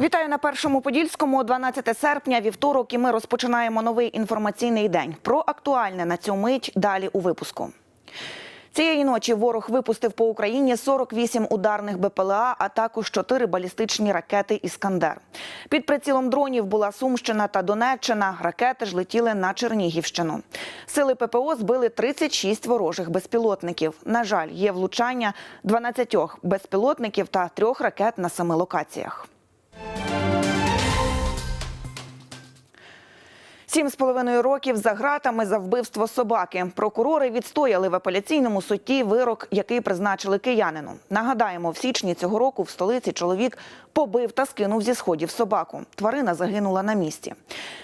Вітаю на першому подільському. 12 серпня, вівторок, і ми розпочинаємо новий інформаційний день. Про актуальне на цю мить далі у випуску. Цієї ночі ворог випустив по Україні 48 ударних БПЛА, а також 4 балістичні ракети Іскандер. Під прицілом дронів була Сумщина та Донеччина. Ракети ж летіли на Чернігівщину. Сили ППО збили 36 ворожих безпілотників. На жаль, є влучання 12 безпілотників та трьох ракет на семи локаціях. Сім з половиною років за ґратами за вбивство собаки. Прокурори відстояли в апеляційному суді вирок, який призначили киянину. Нагадаємо, в січні цього року в столиці чоловік побив та скинув зі сходів собаку. Тварина загинула на місці.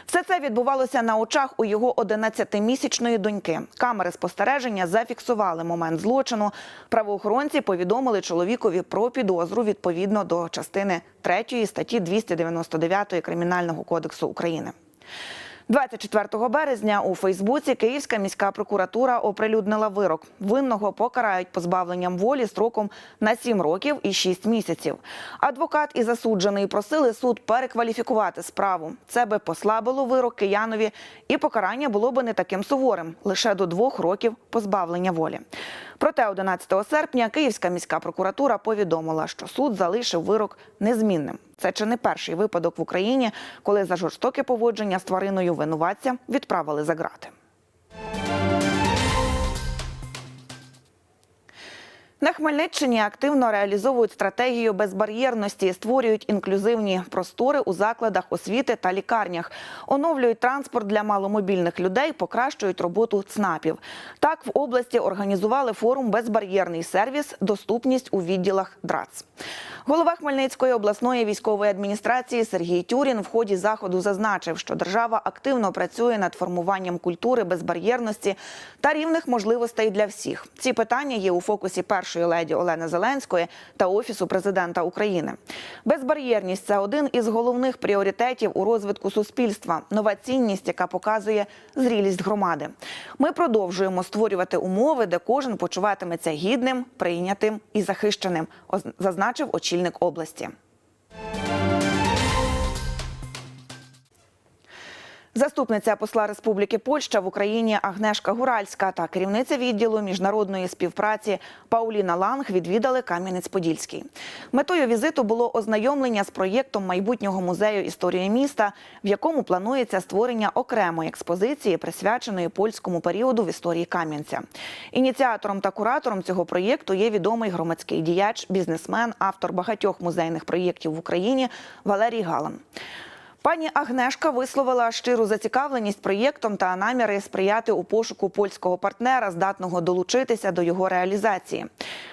Все це відбувалося на очах у його 11-місячної доньки. Камери спостереження зафіксували момент злочину. Правоохоронці повідомили чоловікові про підозру відповідно до частини 3 статті 299 Кримінального кодексу України. 24 березня у Фейсбуці Київська міська прокуратура оприлюднила вирок. Винного покарають позбавленням волі строком на 7 років і 6 місяців. Адвокат і засуджений просили суд перекваліфікувати справу. Це би послабило вирок киянові, і покарання було би не таким суворим лише до двох років позбавлення волі. Проте 11 серпня Київська міська прокуратура повідомила, що суд залишив вирок незмінним. Це чи не перший випадок в Україні, коли за жорстоке поводження з твариною винуватця відправили за ґрати. На Хмельниччині активно реалізовують стратегію безбар'єрності, створюють інклюзивні простори у закладах освіти та лікарнях, оновлюють транспорт для маломобільних людей, покращують роботу ЦНАПів. Так в області організували форум Безбар'єрний сервіс, доступність у відділах ДРАЦ. Голова Хмельницької обласної військової адміністрації Сергій Тюрін в ході заходу зазначив, що держава активно працює над формуванням культури безбар'єрності та рівних можливостей для всіх. Ці питання є у фокусі першої леді Олени Зеленської та офісу президента України. Безбар'єрність це один із головних пріоритетів у розвитку суспільства. Нова цінність, яка показує зрілість громади. Ми продовжуємо створювати умови, де кожен почуватиметься гідним, прийнятим і захищеним, зазначив очільник області. Заступниця посла Республіки Польща в Україні Агнешка Гуральська та керівниця відділу міжнародної співпраці Пауліна Ланг відвідали Кам'янець-Подільський. Метою візиту було ознайомлення з проєктом майбутнього музею історії міста, в якому планується створення окремої експозиції, присвяченої польському періоду в історії Кам'янця. Ініціатором та куратором цього проєкту є відомий громадський діяч, бізнесмен, автор багатьох музейних проєктів в Україні Валерій Галан. Пані Агнешка висловила щиру зацікавленість проєктом та наміри сприяти у пошуку польського партнера, здатного долучитися до його реалізації.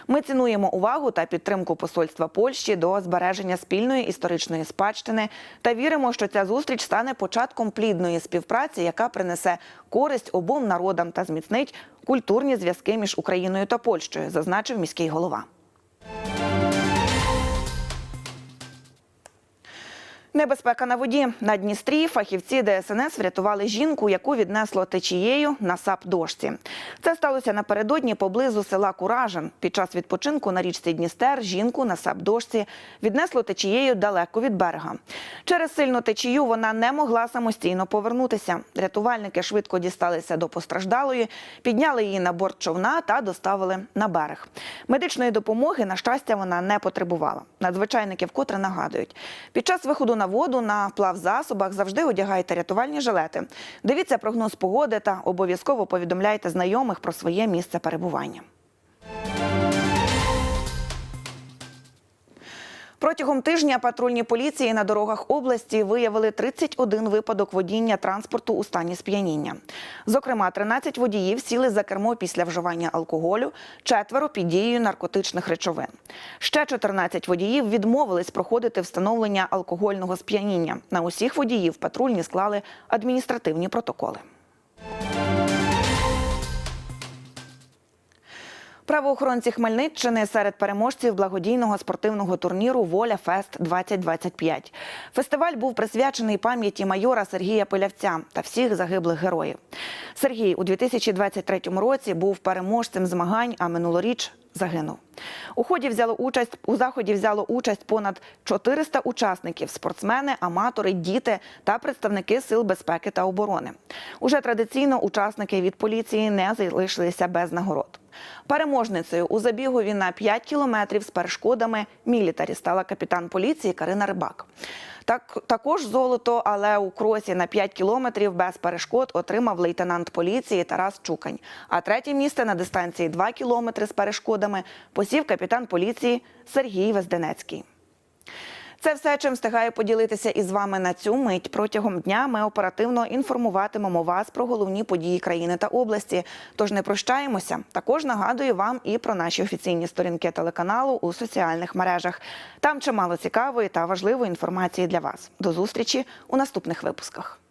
Ми цінуємо увагу та підтримку посольства Польщі до збереження спільної історичної спадщини та віримо, що ця зустріч стане початком плідної співпраці, яка принесе користь обом народам та зміцнить культурні зв'язки між Україною та Польщею, зазначив міський голова. Небезпека на воді на Дністрі. Фахівці ДСНС врятували жінку, яку віднесло течією на сап дошці. Це сталося напередодні поблизу села Куражин. Під час відпочинку на річці Дністер жінку на сап дошці віднесло течією далеко від берега. Через сильну течію вона не могла самостійно повернутися. Рятувальники швидко дісталися до постраждалої, підняли її на борт човна та доставили на берег. Медичної допомоги, на щастя, вона не потребувала. Надзвичайники вкотре нагадують, під час виходу на воду на плавзасобах завжди одягайте рятувальні жилети. Дивіться прогноз погоди та обов'язково повідомляйте знайомих про своє місце перебування. Протягом тижня патрульні поліції на дорогах області виявили 31 випадок водіння транспорту у стані сп'яніння. Зокрема, 13 водіїв сіли за кермо після вживання алкоголю, четверо під дією наркотичних речовин. Ще 14 водіїв відмовились проходити встановлення алкогольного сп'яніння. На усіх водіїв патрульні склали адміністративні протоколи. Правоохоронці Хмельниччини серед переможців благодійного спортивного турніру Воля Фест 2025 Фестиваль був присвячений пам'яті майора Сергія Пилявця та всіх загиблих героїв. Сергій у 2023 році був переможцем змагань, а минулоріч загинув. У ході взяло участь у заході взяло участь понад 400 учасників: спортсмени, аматори, діти та представники сил безпеки та оборони. Уже традиційно учасники від поліції не залишилися без нагород. Переможницею у забігові на 5 кілометрів з перешкодами мілітарі стала капітан поліції Карина Рибак. Так, також золото, але у кросі на 5 кілометрів без перешкод отримав лейтенант поліції Тарас Чукань. А третє місце на дистанції 2 кілометри з перешкодами посів капітан поліції Сергій Везденецький. Це все, чим встигаю поділитися із вами на цю мить. Протягом дня ми оперативно інформуватимемо вас про головні події країни та області. Тож не прощаємося. Також нагадую вам і про наші офіційні сторінки телеканалу у соціальних мережах. Там чимало цікавої та важливої інформації для вас. До зустрічі у наступних випусках.